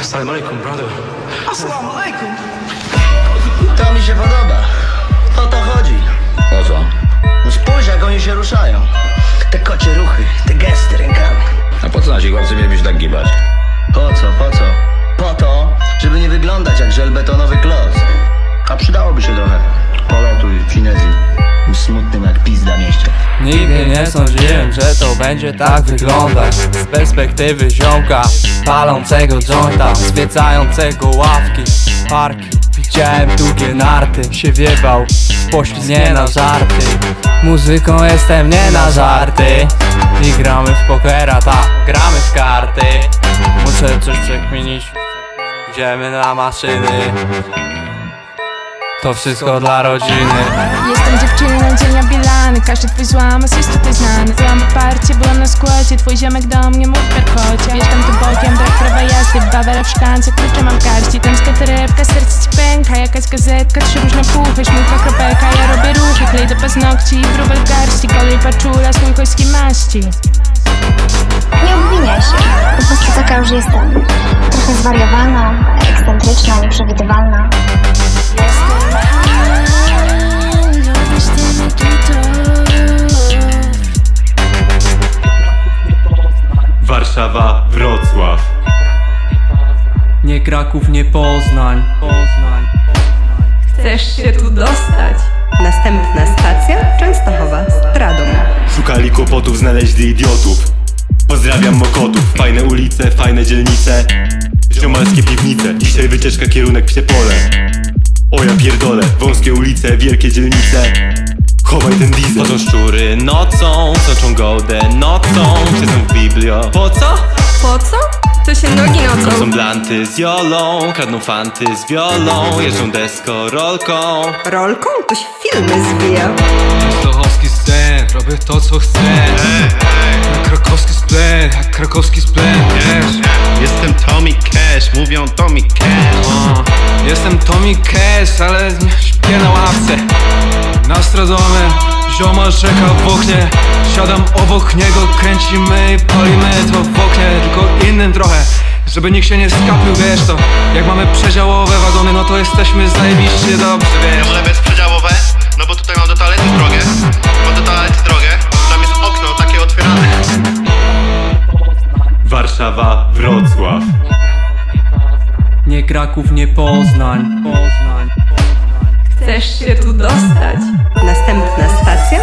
Assalamu alaikum, brother. Assalamu alaikum. To mi się podoba. O to chodzi. O co? No spójrz jak oni się ruszają. Nigdy nie sądziłem, że to będzie tak wyglądać. Z perspektywy ziomka palącego jointa Zwiedzającego ławki, parki. Widziałem długie narty, się wiebał Poszli nie na żarty. Muzyką jestem nie na żarty. I gramy w pokera, tak, gramy w karty. Muszę coś przekminić. Idziemy na maszyny To wszystko dla rodziny Jestem dziewczyną dzienia bilany Każdy twój złamas jest tutaj znany Byłam parcie, byłam na składzie Twój ziomek do mnie mógł perkocie Wjeżdżam tu bokiem, brak prawa jazdy Bawera w szklance, klucze mam w garści Tęska torebka, serce ci pęka Jakaś gazetka, trzy różne puchy Szminka, kropelka, ja robię ruchy Klej do paznokci, wróbel w garści Kolej paczula, słońkowskiej maści Nie obwiniaj się. Po prostu taka już jestem. Trochę zwariowana, ekscentryczna, nieprzewidywalna. Warszawa, Wrocław. Nie Kraków, nie Poznań Poznań Chcesz się tu dostać? Następna stacja Częstochowa Stradom. Szukali kłopotów, znaleźli idiotów. Pozdrawiam Mokotów, fajne ulice, fajne dzielnice. Ziomalskie piwnice, dzisiaj wycieczka kierunek Psiepole. O ja pierdolę, wąskie ulice, wielkie dzielnice. Chowaj ten diesel. Chodzą szczury nocą, soczą gołdę nocą, siedzą w biblio. Po co? Po co? To się nogi nocą. Są blanty z jolą, kradną fanty z wiolą, jeżdżą deskorolką. Rolką? To się filmy zwija. Stochowski scen, robię to co chcę Na krakowski splen, krakowski splen, wiesz Jestem Tommy Cash, mówią Tommy Cash. O, Jestem Tommy Cash, ale nie śpię na ławce. Na stradomie, ziomal czeka w oknie. Siadam obok niego, kręcimy i palimy to w oknie. Tylko innym trochę, żeby nikt się nie skapił, wiesz to. Jak mamy przedziałowe wagony, no to jesteśmy zajebiście dobrze, wiesz Nie Kraków, nie Poznań Poznań Chcesz się tu dostać? Następna stacja